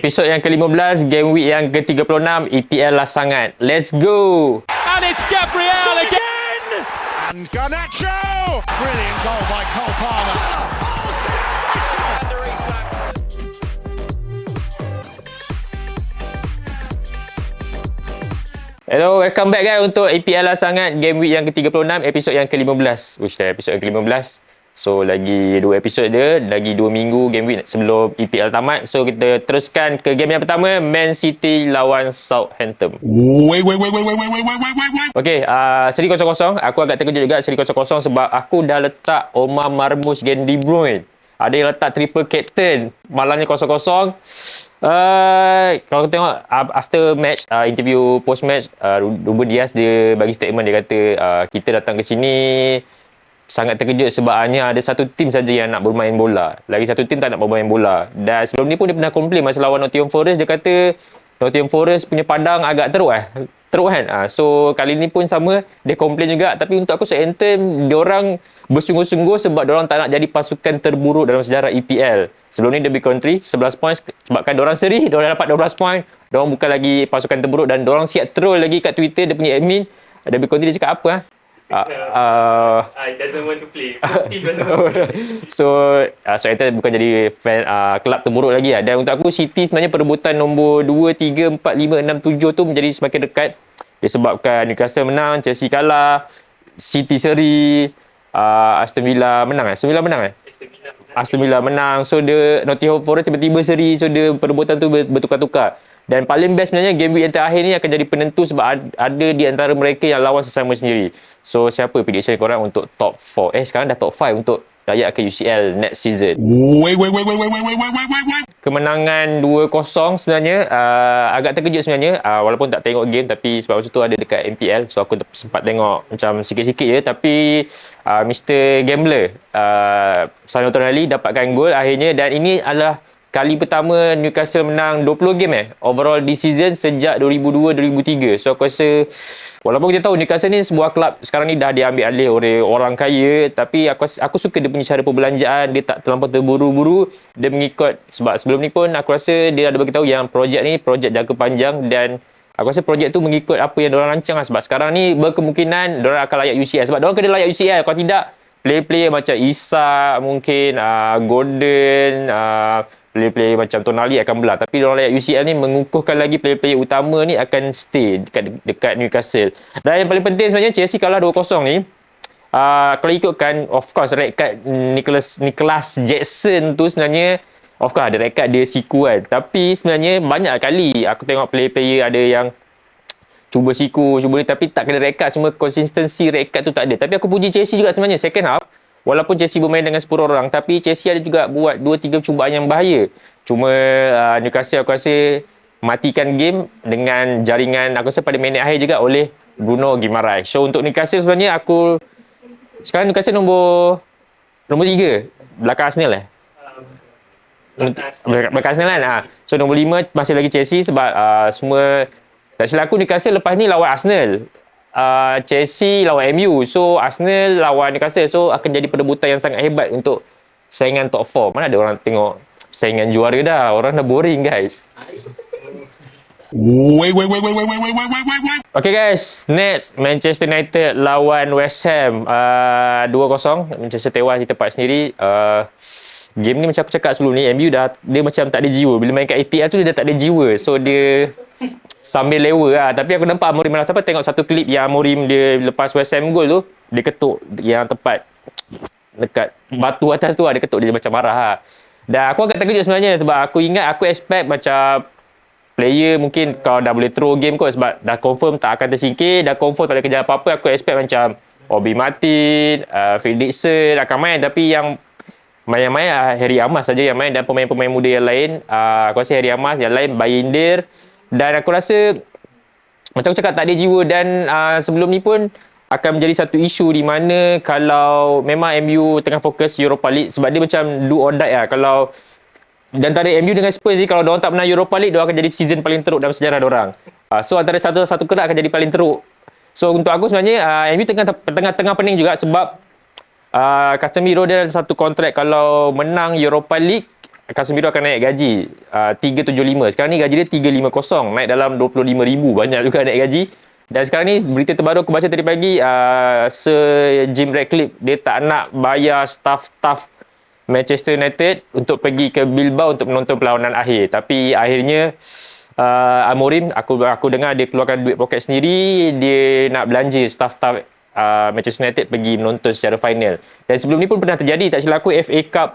Episod yang ke-15, game week yang ke-36, EPL lah sangat. Let's go! And it's Gabriel again. And Garnacho! Brilliant goal by Cole Palmer. Hello, welcome back guys untuk EPL lah sangat game week yang ke-36, episod yang ke-15. Wish dah episod yang ke-15. So lagi dua episod dia, lagi dua minggu game week sebelum EPL tamat. So kita teruskan ke game yang pertama, Man City lawan Southampton. Wait, wait, wait, wait, wait, wait, wait, wait, wait, wait, wait. Okay, uh, seri kosong-kosong. Aku agak terkejut juga seri kosong-kosong sebab aku dah letak Omar Marmush dan De Bruyne. Ada yang letak triple captain. Malangnya kosong-kosong. Uh, kalau kita tengok uh, after match, uh, interview post match, uh, Ruben Dias dia bagi statement dia kata uh, kita datang ke sini sangat terkejut sebab hanya ada satu tim saja yang nak bermain bola. Lagi satu tim tak nak bermain bola. Dan sebelum ni pun dia pernah komplain masa lawan Nottingham Forest dia kata Nottingham Forest punya padang agak teruk eh. Teruk kan? Uh, so kali ni pun sama dia komplain juga tapi untuk aku Southampton dia orang bersungguh-sungguh sebab dia orang tak nak jadi pasukan terburuk dalam sejarah EPL. Sebelum ni Derby County 11 points sebabkan dia orang seri, dia orang dapat 12 point. Dia orang bukan lagi pasukan terburuk dan dia orang siap troll lagi kat Twitter dia punya admin. Derby County dia cakap apa ah? Uh, uh, I doesn't want to play. Team doesn't want to play. so uh, Southampton bukan jadi fan uh, kelab terburuk lagi lah. Dan untuk aku City sebenarnya perebutan nombor 2, 3, 4, 5, 6, 7 tu menjadi semakin dekat. Disebabkan Newcastle menang, Chelsea kalah, City seri, uh, Aston Villa menang eh? Aston Villa menang eh? Aston Villa menang. So dia Nottingham Forest tiba-tiba seri. So dia perebutan tu ber- bertukar-tukar. Dan paling best sebenarnya game week yang terakhir ni akan jadi penentu sebab ad- ada di antara mereka yang lawan sesama sendiri. So siapa prediction korang untuk top 4? Eh sekarang dah top 5 untuk layak ke UCL next season. Wait, wait, wait, wait, wait, wait, wait, wait, wait, wait. Kemenangan 2-0 sebenarnya uh, agak terkejut sebenarnya uh, walaupun tak tengok game tapi sebab masa tu ada dekat MPL so aku sempat tengok macam sikit-sikit je tapi uh, Mr. Gambler uh, Sano Tonali dapatkan gol akhirnya dan ini adalah kali pertama Newcastle menang 20 game eh overall di season sejak 2002-2003 so aku rasa walaupun kita tahu Newcastle ni sebuah kelab sekarang ni dah diambil alih oleh orang kaya tapi aku aku suka dia punya cara perbelanjaan dia tak terlampau terburu-buru dia mengikut sebab sebelum ni pun aku rasa dia ada bagi tahu yang projek ni projek jangka panjang dan Aku rasa projek tu mengikut apa yang diorang rancang lah. Sebab sekarang ni berkemungkinan diorang akan layak UCL. Sebab diorang kena layak UCL. Kalau tidak, player-player macam Isak mungkin, uh, Gordon, uh, player-player macam Tonali akan belah. Tapi diorang layak UCL ni mengukuhkan lagi player-player utama ni akan stay dekat dekat Newcastle. Dan yang paling penting sebenarnya Chelsea kalah 2-0 ni. Uh, kalau ikutkan, of course, red card Nicholas, Nicholas Jackson tu sebenarnya Of course ada red card dia siku kan. Tapi sebenarnya banyak kali aku tengok player-player ada yang cuba siku, cuba ni tapi tak kena card. Semua konsistensi card tu tak ada. Tapi aku puji Chelsea juga sebenarnya second half. Walaupun Chelsea bermain dengan 10 orang. Tapi Chelsea ada juga buat 2-3 cubaan yang bahaya. Cuma uh, Newcastle aku rasa matikan game dengan jaringan aku rasa pada minit akhir juga oleh Bruno Guimaraes. So untuk Newcastle sebenarnya aku sekarang Newcastle nombor nombor 3 belakang Arsenal eh. Belakang belakang Arsenal kan. Ha. So nombor 5 masih lagi Chelsea sebab uh, semua tak silap aku Newcastle lepas ni lawan Arsenal. Uh, Chelsea lawan MU. So Arsenal lawan Newcastle. So akan jadi perebutan yang sangat hebat untuk saingan top 4. Mana ada orang tengok saingan juara dah. Orang dah boring guys. Wait, wait, wait, wait, wait, wait, wait, wait, wait, wait. Okay guys, next Manchester United lawan West Ham uh, 2-0. Manchester tewas di tempat sendiri. Uh, game ni macam aku cakap sebelum ni, MU dah dia macam tak ada jiwa. Bila main kat APL tu dia tak ada jiwa. So dia sambil lewa lah. Tapi aku nampak Amorim Malah Siapa tengok satu klip yang Amorim dia lepas West Ham goal tu, dia ketuk yang tepat dekat batu atas tu ada ketuk dia macam marah lah. Dan aku agak terkejut sebenarnya sebab aku ingat aku expect macam player mungkin kau dah boleh throw game kot sebab dah confirm tak akan tersingkir, dah confirm tak boleh kerja apa-apa, aku expect macam Obi Martin, uh, Phil Dixon akan main tapi yang main-main uh, Harry Amas saja yang main dan pemain-pemain muda yang lain, uh, aku rasa Harry Amas, yang lain Bayindir dan aku rasa macam aku cakap tak ada jiwa dan uh, sebelum ni pun akan menjadi satu isu di mana kalau memang MU tengah fokus Europa League sebab dia macam do or die lah. Kalau di antara MU dengan Spurs ni kalau diorang tak menang Europa League diorang akan jadi season paling teruk dalam sejarah diorang. Uh, so antara satu satu kerak akan jadi paling teruk. So untuk aku sebenarnya uh, MU tengah tengah tengah pening juga sebab uh, Casemiro dia ada satu kontrak kalau menang Europa League Casemiro akan naik gaji uh, 375. Sekarang ni gaji dia 350, naik dalam 25,000. Banyak juga naik gaji. Dan sekarang ni berita terbaru aku baca tadi pagi uh, Sir Jim Ratcliffe dia tak nak bayar staff-staff Manchester United untuk pergi ke Bilbao untuk menonton perlawanan akhir. Tapi akhirnya uh, Amorim aku aku dengar dia keluarkan duit poket sendiri, dia nak belanja staff-staff uh, Manchester United pergi menonton secara final. Dan sebelum ni pun pernah terjadi tak silap aku FA Cup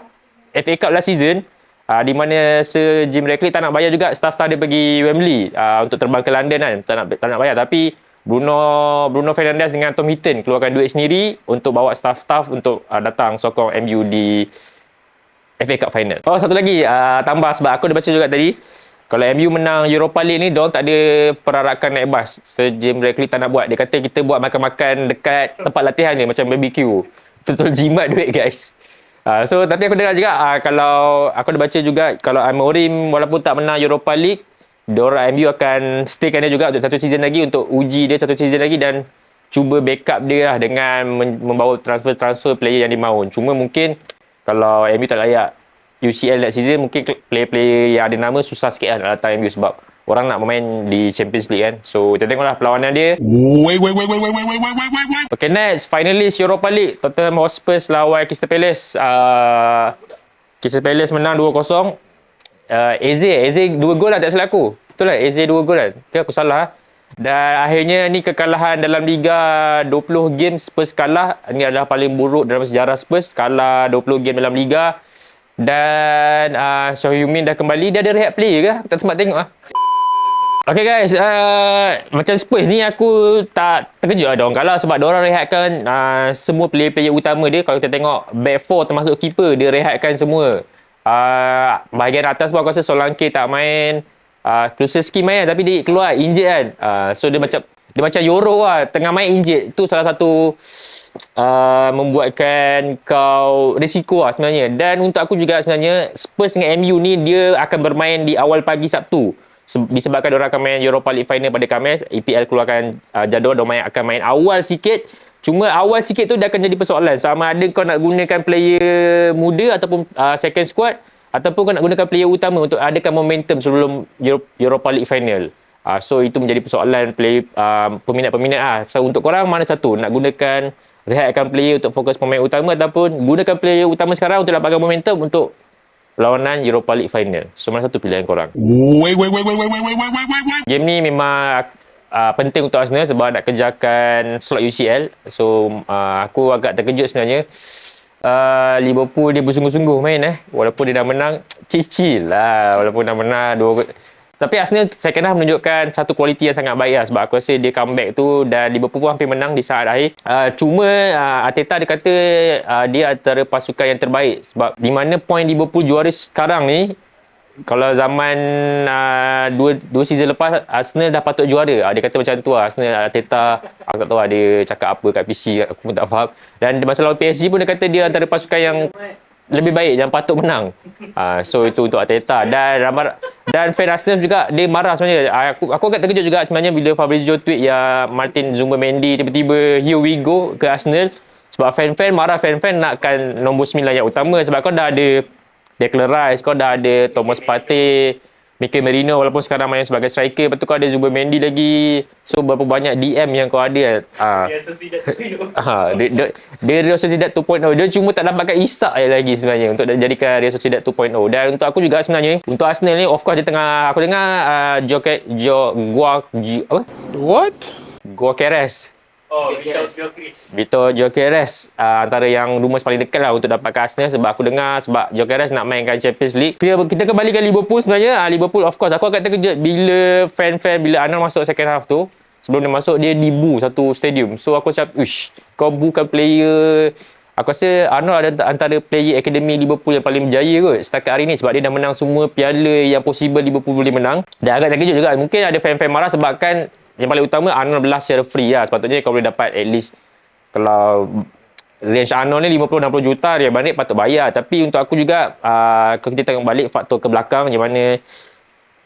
FA Cup last season uh, di mana Sir Jim Ratcliffe tak nak bayar juga staff-staff dia pergi Wembley uh, untuk terbang ke London kan. Tak nak tak nak bayar tapi Bruno Bruno Fernandes dengan Tom Hinton keluarkan duit sendiri untuk bawa staff-staff untuk uh, datang sokong MU di FA Cup final. Oh satu lagi uh, tambah sebab aku dah baca juga tadi kalau MU menang Europa League ni diorang tak ada perarakan naik bas. Sir Jim Ratcliffe tak nak buat. Dia kata kita buat makan-makan dekat tempat latihan ni macam barbecue. Betul-betul jimat duit guys. Uh, so tapi aku dengar juga uh, kalau aku dah baca juga kalau Amorim walaupun tak menang Europa League diorang MU akan staykan dia juga untuk satu season lagi untuk uji dia satu season lagi dan cuba backup dia lah dengan membawa transfer-transfer player yang dimahu. Cuma mungkin kalau MU tak layak UCL next season mungkin player-player yang ada nama susah sikit lah nak datang MU sebab orang nak bermain di Champions League kan. So kita tengoklah perlawanan dia. Wait, wait, wait, wait, wait, wait, wait, wait, wait. Okay next finalist Europa League Tottenham Hotspur lawan Crystal Palace. Uh, Crystal Palace menang 2-0. Uh, Eze, Eze 2 gol lah tak salah aku. Betul lah Eze 2 gol kan. Okay, aku salah. Dan akhirnya ni kekalahan dalam Liga 20 game Spurs kalah. Ini adalah paling buruk dalam sejarah Spurs. Kalah 20 game dalam Liga. Dan uh, Soh Heung-min dah kembali. Dia ada rehat player ke? Aku tak sempat tengok lah. Okay guys, uh, macam Spurs ni aku tak terkejut lah diorang kalah sebab diorang rehatkan uh, semua player-player utama dia. Kalau kita tengok back four termasuk keeper, dia rehatkan semua. Uh, bahagian atas pun aku rasa Solanke tak main. Uh, Kulusevski main lah, tapi dia keluar injet kan. Uh, so dia macam dia macam Euro lah, tengah main injet. Tu salah satu uh, membuatkan kau risiko lah sebenarnya. Dan untuk aku juga sebenarnya Spurs dengan MU ni dia akan bermain di awal pagi Sabtu. Disebabkan diorang akan main Europa League final pada Khamis EPL keluarkan uh, jadual diorang akan main awal sikit. Cuma awal sikit tu dia akan jadi persoalan. Sama ada kau nak gunakan player muda ataupun uh, second squad ataupun kau nak gunakan player utama untuk adakan momentum sebelum Europa League final. Uh, so itu menjadi persoalan player uh, peminat-peminat ah. so untuk korang mana satu? Nak gunakan rehatkan player untuk fokus pemain utama ataupun gunakan player utama sekarang untuk dapatkan momentum untuk perlawanan Europa League final. So mana satu pilihan korang? Wait, wait, wait, wait, wait, wait, wait, wait, wait, wait. Game ni memang uh, penting untuk Arsenal sebab nak kejarkan slot UCL. So uh, aku agak terkejut sebenarnya. Uh, Liverpool dia bersungguh-sungguh main eh. Walaupun dia dah menang, cicil lah. Walaupun dah menang dua tapi Arsenal second half menunjukkan satu kualiti yang sangat baik lah sebab aku rasa dia comeback tu dan Liverpool pun hampir menang di saat akhir. Uh, cuma uh, Arteta dia kata uh, dia antara pasukan yang terbaik sebab di mana poin Liverpool juara sekarang ni kalau zaman uh, dua, dua season lepas Arsenal dah patut juara. Uh, dia kata macam tu lah. Arsenal Arteta aku tak tahu lah dia cakap apa kat PC aku pun tak faham. Dan masa lawan PSG pun dia kata dia antara pasukan yang lebih baik yang patut menang. Uh, so itu untuk Arteta dan ramai dan fan Arsenal juga dia marah sebenarnya. Uh, aku aku agak terkejut juga sebenarnya bila Fabrizio tweet ya Martin Zubimendi tiba-tiba here we go ke Arsenal sebab fan-fan marah fan-fan nakkan nombor 9 yang utama sebab kau dah ada Declan Rice, kau dah ada Thomas Partey, Mikel Merino walaupun sekarang main sebagai striker lepas tu kau ada Zubimendi lagi. So berapa banyak DM yang kau ada? Ah. Real Sociedad 2.0. ha dia dia, dia Real Sociedad 2.0 dia cuma tak dapatkan isak je lagi sebenarnya untuk jadikan Real Sociedad 2.0 dan untuk aku juga sebenarnya untuk Arsenal ni of course dia tengah aku dengar uh, Joke Jo Gua apa? What? Guakeres Oh, Vitor Gyökeres. Vitor Gyökeres uh, antara yang rumus paling dekat lah untuk dapatkan Arsenal sebab aku dengar sebab Gyökeres nak mainkan Champions League. Kita, kita kembali ke Liverpool sebenarnya. Uh, Liverpool of course aku agak terkejut bila fan-fan bila Arnold masuk second half tu. Sebelum dia masuk dia dibu satu stadium. So aku cakap, "Ush, kau bukan player Aku rasa Arnold ada antara player akademi Liverpool yang paling berjaya kot setakat hari ni sebab dia dah menang semua piala yang possible Liverpool boleh menang. Dan agak terkejut juga. Mungkin ada fan-fan marah sebabkan yang paling utama Arnold belah secara free lah. Sepatutnya kau boleh dapat at least kalau range Arnold ni 50-60 juta dia balik patut bayar. Tapi untuk aku juga uh, kita tengok balik faktor ke belakang di mana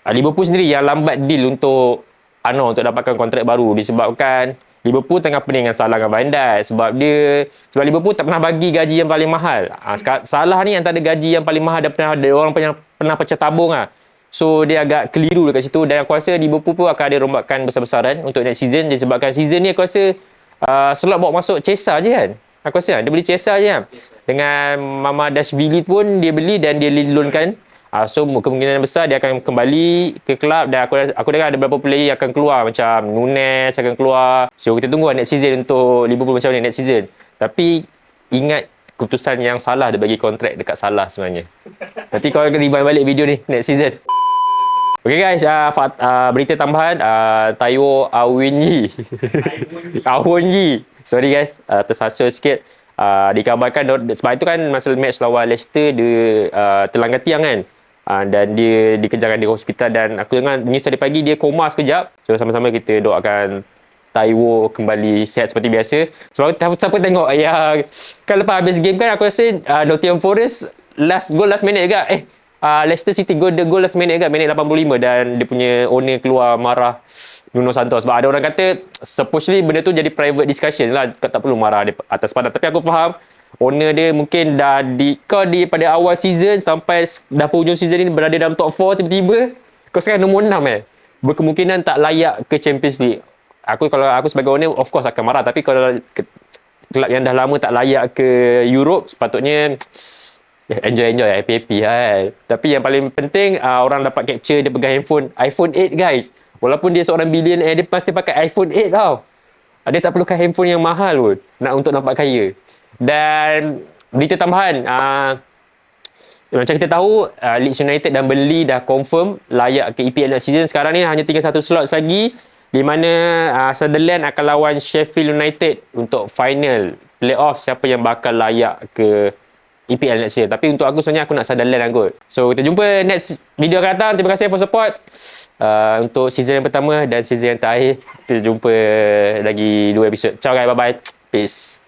uh, Liverpool sendiri yang lambat deal untuk Arnold untuk dapatkan kontrak baru disebabkan Liverpool tengah pening dengan Salah dengan Van Dijk sebab dia sebab Liverpool tak pernah bagi gaji yang paling mahal. Ha, Salah ni antara gaji yang paling mahal dan pernah ada orang pernah pernah pecah tabung ah. So dia agak keliru dekat situ dan aku rasa Liverpool pun akan ada rombakan besar-besaran untuk next season disebabkan season ni aku rasa uh, slot bawa masuk Chesa je kan. Aku rasa kan, dia beli Chesa je kan. Dengan Mama Dashvili pun dia beli dan dia loankan Uh, so kemungkinan besar dia akan kembali ke kelab dan aku aku dengar ada beberapa player yang akan keluar macam Nunes akan keluar. So kita tunggu lah next season untuk Liverpool macam mana next season. Tapi ingat keputusan yang salah dia bagi kontrak dekat salah sebenarnya. Nanti kau akan rewind balik video ni next season. Okay guys, uh, fat, uh, berita tambahan uh, Taiwo Awinyi. Awinyi. Sorry guys, uh, tersasul sikit. Uh, dikabarkan sebab itu kan masa match lawan Leicester dia uh, terlanggar tiang kan. Uh, dan dia dikejarkan di hospital dan aku dengar news tadi pagi dia koma sekejap. So sama-sama kita doakan Taiwo kembali sihat seperti biasa. Sebab siapa tengok ya kan lepas habis game kan aku rasa uh, Nottingham Forest last goal last minute juga. Eh uh, Leicester City goal the goal last minute juga minit 85 dan dia punya owner keluar marah Nuno Santos. Sebab ada orang kata supposedly benda tu jadi private discussion lah. Tak, tak perlu marah dia atas padan tapi aku faham owner dia mungkin dah di kau di pada awal season sampai dah hujung season ni berada dalam top 4 tiba-tiba kau sekarang nombor 6 eh. Berkemungkinan tak layak ke Champions League. Aku kalau aku sebagai owner of course akan marah. Tapi kalau kelab yang dah lama tak layak ke Europe sepatutnya enjoy enjoy. Happy happy kan tapi yang paling penting uh, orang dapat capture dia pegang handphone iPhone 8 guys. Walaupun dia seorang billionaire dia pasti pakai iPhone 8 tau. Dia tak perlukan handphone yang mahal pun nak untuk nampak kaya. Dan berita tambahan, uh, macam kita tahu, uh, Leeds United dan Burnley dah confirm layak ke EPL next season. Sekarang ni hanya tinggal satu slot lagi di mana uh, Sunderland akan lawan Sheffield United untuk final playoff. Siapa yang bakal layak ke EPL next year. Tapi untuk aku sebenarnya aku nak Sunderland lah kot. So kita jumpa next video akan datang. Terima kasih for support. Uh, untuk season yang pertama dan season yang terakhir. Kita jumpa lagi dua episod. Ciao guys. Bye-bye. Peace.